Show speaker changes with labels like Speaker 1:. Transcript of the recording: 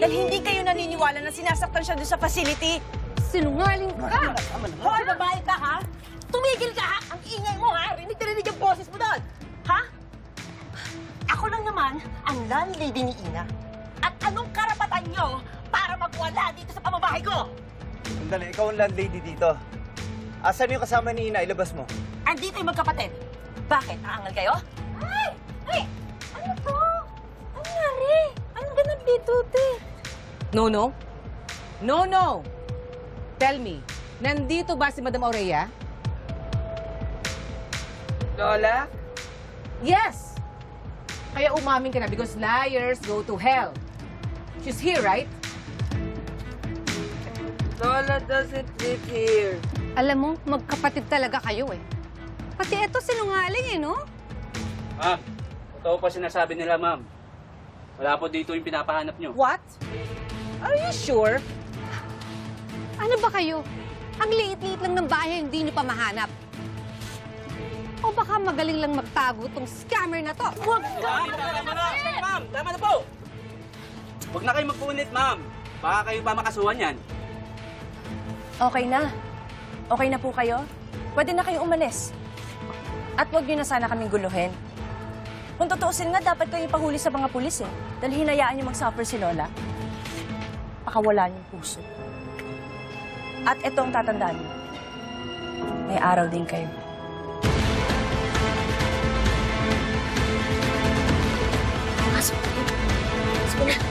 Speaker 1: Dahil hindi kayo naniniwala na sinasaktan siya doon sa facility.
Speaker 2: Sinungaling ka!
Speaker 1: Hoy, babae ka, ha? Tumigil ka, ha? Ang ingay mo, ha? Rinig na rinig yung boses mo doon. Ha? Ako lang naman ang landlady ni Ina. At anong karapatan nyo para magwala dito sa pamabahay ko?
Speaker 3: Sandali, ikaw ang landlady dito. Asan yung kasama ni Ina? Ilabas mo.
Speaker 1: Andito yung magkapatid. Bakit? Naangal kayo? Ay! Ay! Ano to? Ano nangyari? Anong ganap dito, te?
Speaker 2: No, no. No, no. Tell me, nandito ba si Madam Aurea?
Speaker 4: Lola?
Speaker 2: Yes! Kaya umamin ka na because liars go to hell. She's here, right?
Speaker 4: Lola doesn't live here.
Speaker 5: Alam mo, magkapatid talaga kayo eh. Pati eto sinungaling eh, no?
Speaker 6: Ma'am, totoo pa sinasabi nila, ma'am. Wala po dito yung pinapahanap nyo.
Speaker 2: What? Are you sure?
Speaker 5: Ano ba kayo? Ang liit-liit lang ng bahay, hindi nyo pa mahanap. O baka magaling lang magtago tong scammer na to. Huwag
Speaker 6: Ma'am, tama na! Ma'am, tama na po! Huwag na kayo magpunit, ma'am. Baka kayo pa makasuhan yan.
Speaker 1: Okay na. Okay na po kayo? Pwede na kayong umalis. At huwag niyo na sana kaming guluhin. Kung tutuusin nga, dapat kayo pahuli sa mga pulis eh. Dahil hinayaan niyo mag-suffer si Lola. Pakawala niyong puso. At ito ang tatandaan niyo. May araw din kayo. Pasok. Pasok na.